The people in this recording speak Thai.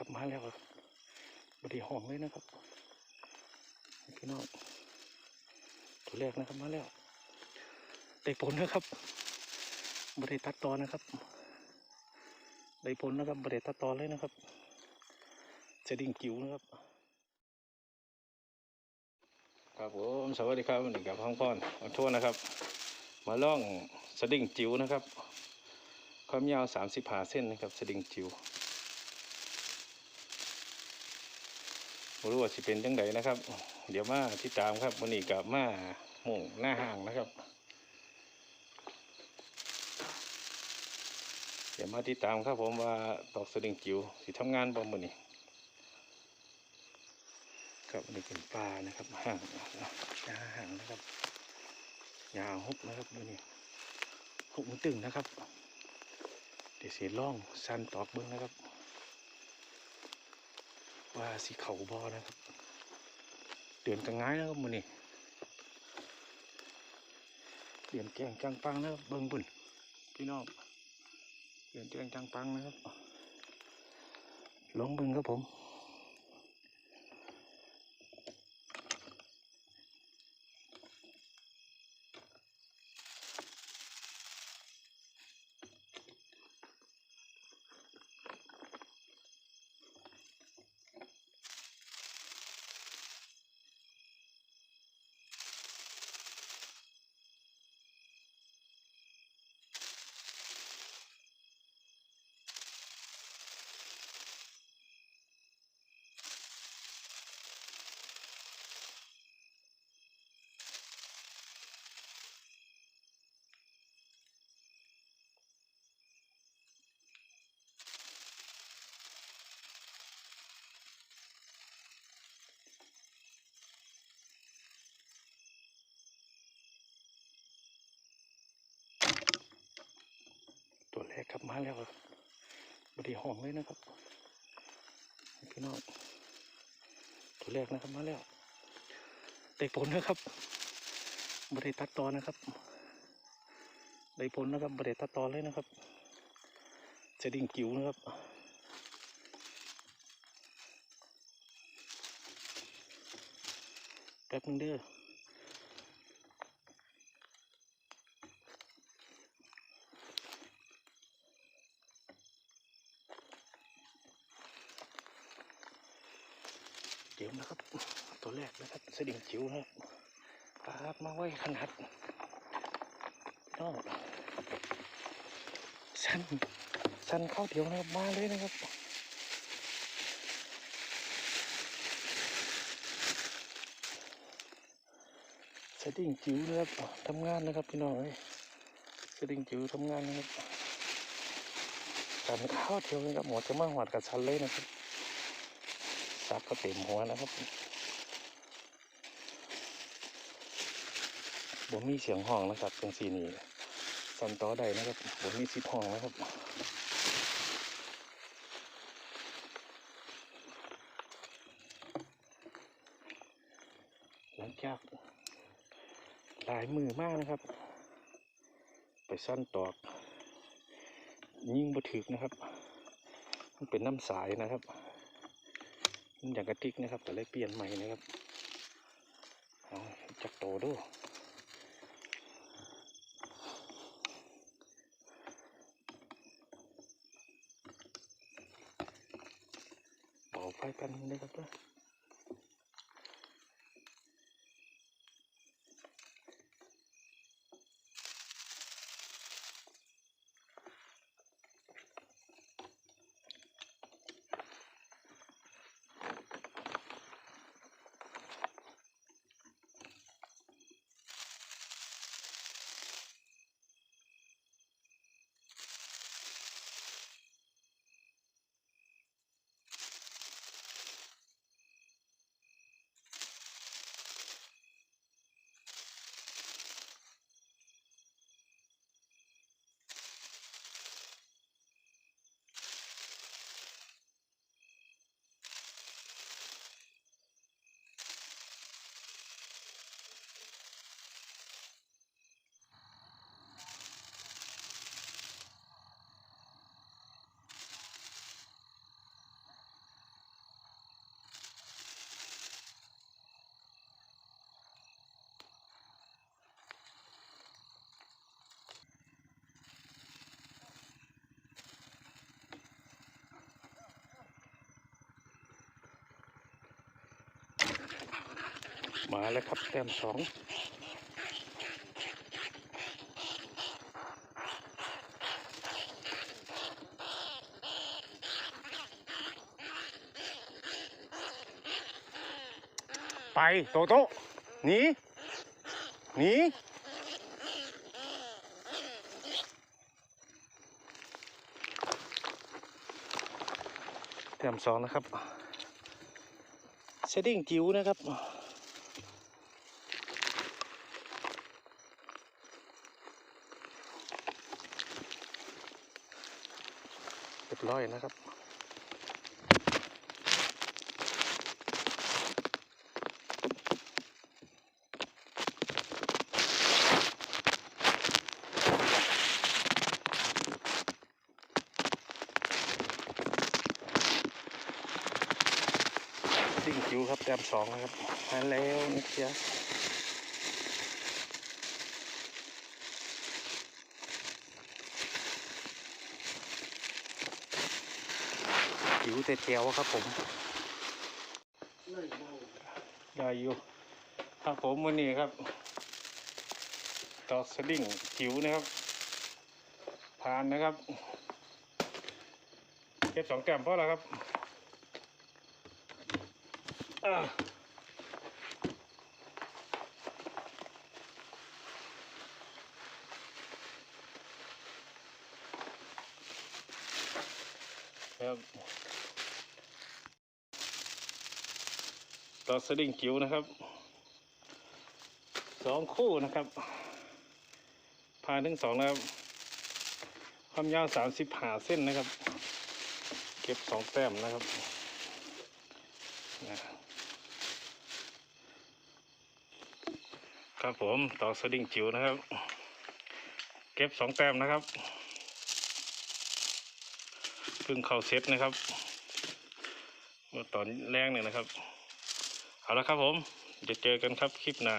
กลับมาแล้วครับบดีห้องเลยนะครับพี่น้องตัวแรกนะครับมาแล้วได้ผลนะครับบดีตัดตอนนะครับได้ผลนะครับบดีตัดตอนเลยนะครับ จะดิ่งจิ๋วนะครับ ครับผมสวัสดีครับนนี้กับห้องพ่อนขอโทษนะครับ มาล่องสดิ่งจิ๋วนะครับความยาวสามสิบหาเส้นนะครับ สดิ่งจิ๋ว ไม่รู้ว่าสิเป็นจังไดนะครับ เดี๋ยวมาที่ตามครับวันนี้กับมาหม่งหน้าห่างนะครับ เดี๋ยวมาที่ตามครับผมว่าตอกสดิ่งจิ๋วสิทำงานบ่มื้อนี้ครับอันนี้เป็นปลานะครับห่างยาห่างนะครับ ยาวหุบนะครับดูนี่หุบมันตึงนะครับ เดี๋ยวเสียล่องสันตอกเบิ้งนะครับ ว่าสีเขาบอนะครับ เดือนกังง่ายนะครับมือนี่เดือนแกงจังปังนะครับเบิ้งบุญพี่น้องเดือนแกงจังปังนะครับลองเบิ้งครับผมับมาแล้วครับบดีห้องเลยนะครับพี่น้องตัวแรกนะครับมาแล้วได้ผลนะครับบดีตัดตอนนะครับได้ผลนะครับบดีตัดตอนเลยนะครับ จะดิ่งจิ๋วนะครับแป๊บนึงเด้อ เดี๋ยว นะครับ ตัวแรกนะครับสดิ่งจิ๋วนะครับปลามาไว้ขนาดนอกสั้นสั้นเข้าเดี๋ยวนะครับมาเลยนะครับสดิ่งจิ๋วนะครับทำงานนะครับพี่น้องเอ้ยสดิ่งจิ๋วทำงานนะครับสันข้าวเที่ยวนะครับหมดจะมาหวัดกับสันเลยนะครับ ซับก็เต็มหัวนะครับผมมีเสียงห้องนะครับตรงสีนี้สันต่อใดนะครับผมมีสิบห้องนะครับหลังจากหลายมือมากนะครับ ไปสั้นตอกยิ่งบะถึกนะครับ มันเป็นน้ำสายนะครับ มันอย่างกระติกนะครับแต่เลยเปลี่ยนใหม่นะครับเอาจักโตดูเป่าไฟกันนะครับด้วย มาแล้วครับแต้มสองไปโตโต้หนีหนีแต้มสองนะครับเซตติ้งจิ๋วนะครับ เรีย บร้อยนะครับสิ่งจิ๋วครับแต้มสองนะครับมาแล้วนะเชีย จิ๋วแต่เจียวครับผมได้อยู่ครับผมวันนี้ครับต่อสลิงจิ๋วนะครับผ่านนะครับเก็บสองแต้มเพราะอะไรครับครับ ต่อสลิงจิ๋วนะครับสองคู่นะครับผ่านถึงสองแล้วครับ ความยาวสามสิบหาเส้นนะครับ เก็บสองแต้มนะครับนะครับผมต่อสลิงจิ๋วนะครับ เก็บสองแต้มนะครับเพิ่งเข้าเซตนะครับเมื่อตอนแรกเนี่ยนะครับ เอาละครับผมจะเจอกันครับคลิปหน้า